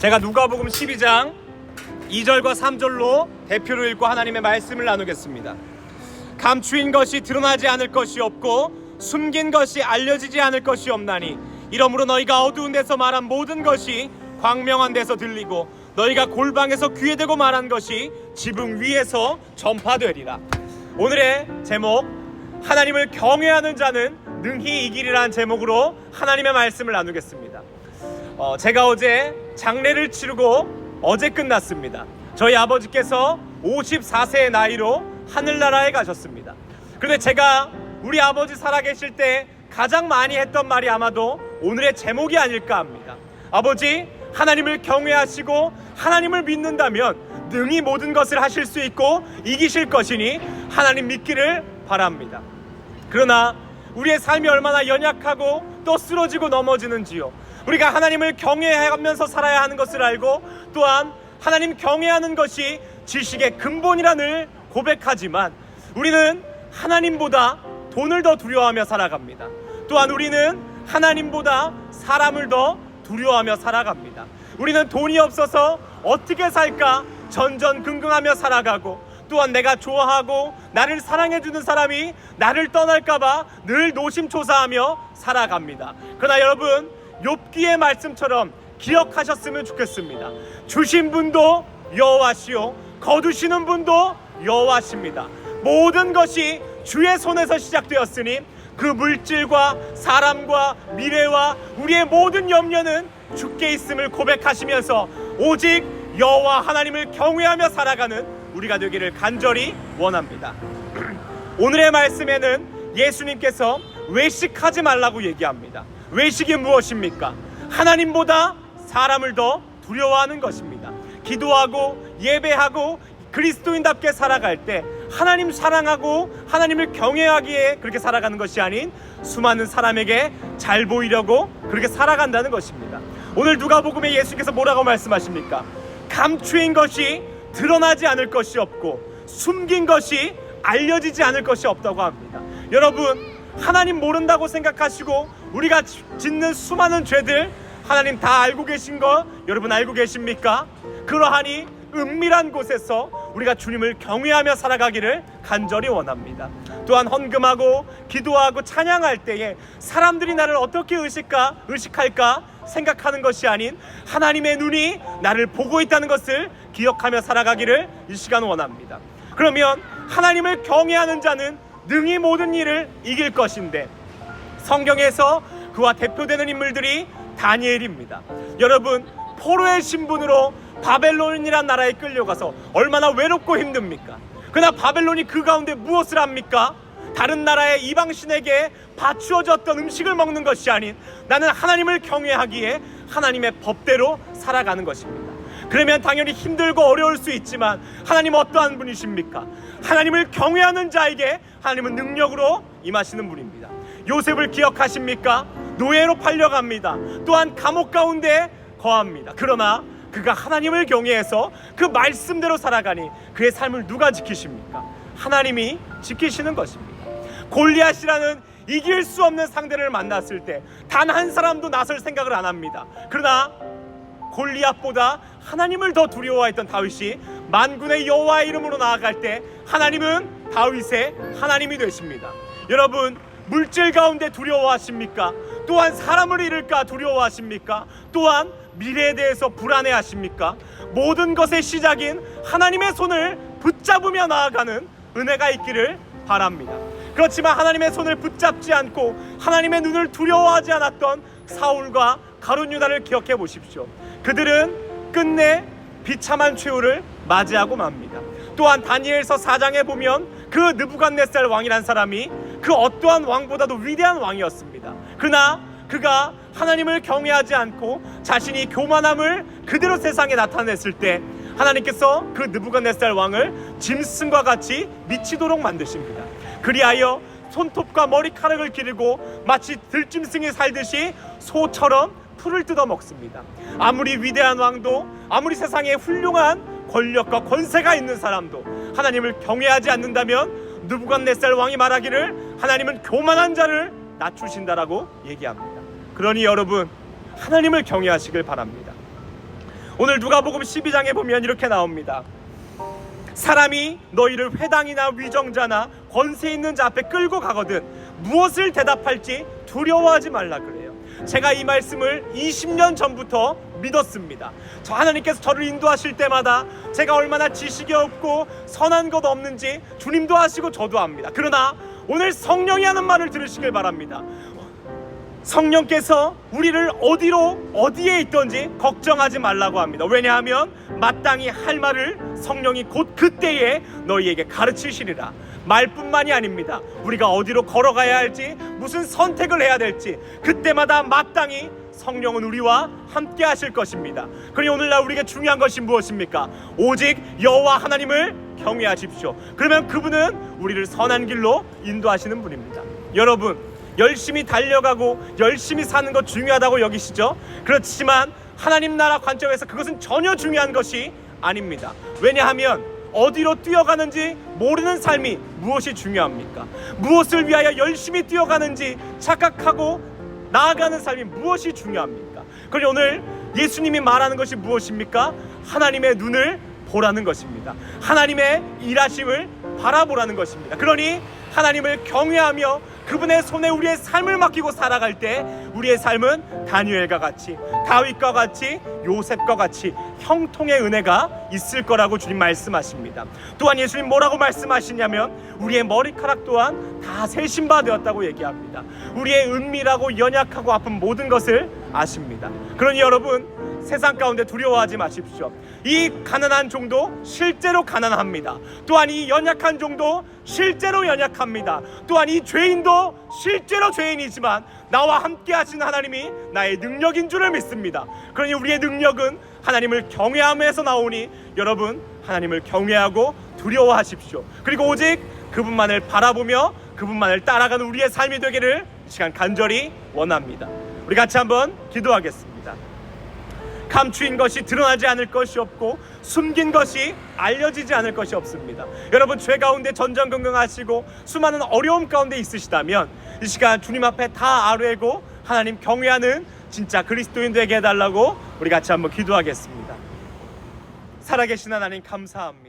제가 누가복음 12장 2절과 3절로 대표로 읽고 하나님의 말씀을 나누겠습니다. 감추인 것이 드러나지 않을 것이 없고 숨긴 것이 알려지지 않을 것이 없나니 이러므로 너희가 어두운 데서 말한 모든 것이 광명한 데서 들리고 너희가 골방에서 귀에 대고 말한 것이 지붕 위에서 전파되리라. 오늘의 제목 하나님을 경외하는 자는 능히 이기리라는 제목으로 하나님의 말씀을 나누겠습니다. 어, 제가 어제 장례를 치르고 어제 끝났습니다. 저희 아버지께서 54세의 나이로 하늘나라에 가셨습니다. 그런데 제가 우리 아버지 살아계실 때 가장 많이 했던 말이 아마도 오늘의 제목이 아닐까 합니다. 아버지, 하나님을 경외하시고 하나님을 믿는다면 능히 모든 것을 하실 수 있고 이기실 것이니 하나님 믿기를 바랍니다. 그러나 우리의 삶이 얼마나 연약하고 또 쓰러지고 넘어지는지요. 우리가 하나님을 경외하면서 살아야 하는 것을 알고 또한 하나님 경외하는 것이 지식의 근본이라는 고백하지만 우리는 하나님보다 돈을 더 두려워하며 살아갑니다. 또한 우리는 하나님보다 사람을 더 두려워하며 살아갑니다. 우리는 돈이 없어서 어떻게 살까 전전긍긍하며 살아가고 또한 내가 좋아하고 나를 사랑해주는 사람이 나를 떠날까봐 늘 노심초사하며 살아갑니다. 그러나 여러분 욥기의 말씀처럼 기억하셨으면 좋겠습니다. 주신 분도 여호와시요 거두시는 분도 여호와십니다. 모든 것이 주의 손에서 시작되었으니 그 물질과 사람과 미래와 우리의 모든 염려는 주께 있음을 고백하시면서 오직 여호와 하나님을 경외하며 살아가는 우리가 되기를 간절히 원합니다. 오늘의 말씀에는 예수님께서 외식하지 말라고 얘기합니다. 외식이 무엇입니까? 하나님보다 사람을 더 두려워하는 것입니다. 기도하고 예배하고 그리스도인답게 살아갈 때 하나님 사랑하고 하나님을 경외하기에 그렇게 살아가는 것이 아닌 수많은 사람에게 잘 보이려고 그렇게 살아간다는 것입니다. 오늘 누가복음에 예수께서 뭐라고 말씀하십니까? 감추인 것이 드러나지 않을 것이 없고 숨긴 것이 알려지지 않을 것이 없다고 합니다. 여러분 하나님 모른다고 생각하시고 우리가 짓는 수많은 죄들 하나님 다 알고 계신 거 여러분 알고 계십니까? 그러하니 은밀한 곳에서 우리가 주님을 경외하며 살아가기를 간절히 원합니다. 또한 헌금하고 기도하고 찬양할 때에 사람들이 나를 어떻게 의식까 의식할까 생각하는 것이 아닌 하나님의 눈이 나를 보고 있다는 것을 기억하며 살아가기를 이 시간 원합니다. 그러면 하나님을 경외하는 자는 능히 모든 일을 이길 것인데 성경에서 그와 대표되는 인물들이 다니엘입니다. 여러분 포로의 신분으로 바벨론이란 나라에 끌려가서 얼마나 외롭고 힘듭니까? 그러나 바벨론이 그 가운데 무엇을 합니까? 다른 나라의 이방신에게 바추어졌던 음식을 먹는 것이 아닌 나는 하나님을 경외하기에 하나님의 법대로 살아가는 것입니다. 그러면 당연히 힘들고 어려울 수 있지만 하나님 어떠한 분이십니까? 하나님을 경외하는 자에게 하나님은 능력으로 임하시는 분입니다. 요셉을 기억하십니까? 노예로 팔려갑니다. 또한 감옥 가운데 거합니다. 그러나 그가 하나님을 경외해서 그 말씀대로 살아가니 그의 삶을 누가 지키십니까? 하나님이 지키시는 것입니다. 골리앗이라는 이길 수 없는 상대를 만났을 때 단 한 사람도 나설 생각을 안 합니다. 그러나 골리앗보다 하나님을 더 두려워했던 다윗이 만군의 여호와의 이름으로 나아갈 때 하나님은 다윗의 하나님이 되십니다. 여러분 물질 가운데 두려워하십니까? 또한 사람을 잃을까 두려워하십니까? 또한 미래에 대해서 불안해하십니까? 모든 것의 시작인 하나님의 손을 붙잡으며 나아가는 은혜가 있기를 바랍니다. 그렇지만 하나님의 손을 붙잡지 않고 하나님의 눈을 두려워하지 않았던 사울과 가룟 유다를 기억해 보십시오. 그들은 끝내 비참한 최후를 맞이하고 맙니다. 또한 다니엘서 4장에 보면 그 느부갓네살 왕이란 사람이 그 어떠한 왕보다도 위대한 왕이었습니다. 그러나 그가 하나님을 경외하지 않고 자신이 교만함을 그대로 세상에 나타냈을 때 하나님께서 그 느부갓네살 왕을 짐승과 같이 미치도록 만드십니다. 그리하여 손톱과 머리카락을 기르고 마치 들짐승이 살듯이 소처럼 풀을 뜯어 먹습니다. 아무리 위대한 왕도 아무리 세상에 훌륭한 권력과 권세가 있는 사람도 하나님을 경외하지 않는다면 느부갓네살 왕이 말하기를 하나님은 교만한 자를 낮추신다라고 얘기합니다. 그러니 여러분 하나님을 경외하시길 바랍니다. 오늘 누가복음 12장에 보면 이렇게 나옵니다. 사람이 너희를 회당이나 위정자나 권세 있는 자 앞에 끌고 가거든 무엇을 대답할지 두려워하지 말라 그래요. 제가 이 말씀을 20년 전부터 믿었습니다. 저 하나님께서 저를 인도하실 때마다 제가 얼마나 지식이 없고 선한 것 없는지 주님도 아시고 저도 압니다. 그러나 오늘 성령이 하는 말을 들으시길 바랍니다. 성령께서 우리를 어디로 어디에 있던지 걱정하지 말라고 합니다. 왜냐하면 마땅히 할 말을 성령이 곧 그때에 너희에게 가르치시리라. 말뿐만이 아닙니다. 우리가 어디로 걸어가야 할지 무슨 선택을 해야 될지 그때마다 마땅히 성령은 우리와 함께 하실 것입니다. 그러니 오늘날 우리에게 중요한 것이 무엇입니까? 오직 여호와 하나님을 경외하십시오. 그러면 그분은 우리를 선한 길로 인도하시는 분입니다. 여러분 열심히 달려가고 열심히 사는 것 중요하다고 여기시죠? 그렇지만 하나님 나라 관점에서 그것은 전혀 중요한 것이 아닙니다. 왜냐하면 어디로 뛰어가는지 모르는 삶이 무엇이 중요합니까? 무엇을 위하여 열심히 뛰어가는지 착각하고 나아가는 삶이 무엇이 중요합니까? 그러니 오늘 예수님이 말하는 것이 무엇입니까? 하나님의 눈을 보라는 것입니다. 하나님의 일하심을 바라보라는 것입니다. 그러니 하나님을 경외하며 그분의 손에 우리의 삶을 맡기고 살아갈 때 우리의 삶은 다니엘과 같이 다윗과 같이 요셉과 같이 형통의 은혜가 있을 거라고 주님 말씀하십니다. 또한 예수님 뭐라고 말씀하시냐면 우리의 머리카락 또한 다 세신 바 되었다고 얘기합니다. 우리의 은밀하고 연약하고 아픈 모든 것을 아십니다. 그러니 여러분 세상 가운데 두려워하지 마십시오. 이 가난한 종도 실제로 가난합니다. 또한 이 연약한 종도 실제로 연약합니다. 또한 이 죄인도 실제로 죄인이지만 나와 함께 하신 하나님이 나의 능력인 줄을 믿습니다. 그러니 우리의 능력은 하나님을 경외함에서 나오니 여러분 하나님을 경외하고 두려워하십시오. 그리고 오직 그분만을 바라보며 그분만을 따라가는 우리의 삶이 되기를 이 시간 간절히 원합니다. 우리 같이 한번 기도하겠습니다. 감추인 것이 드러나지 않을 것이 없고 숨긴 것이 알려지지 않을 것이 없습니다. 여러분 죄 가운데 전전긍긍하시고 수많은 어려움 가운데 있으시다면 이 시간 주님 앞에 다 아뢰고 하나님 경외하는 진짜 그리스도인 되게 해달라고 우리 같이 한번 기도하겠습니다. 살아계신 하나님 감사합니다.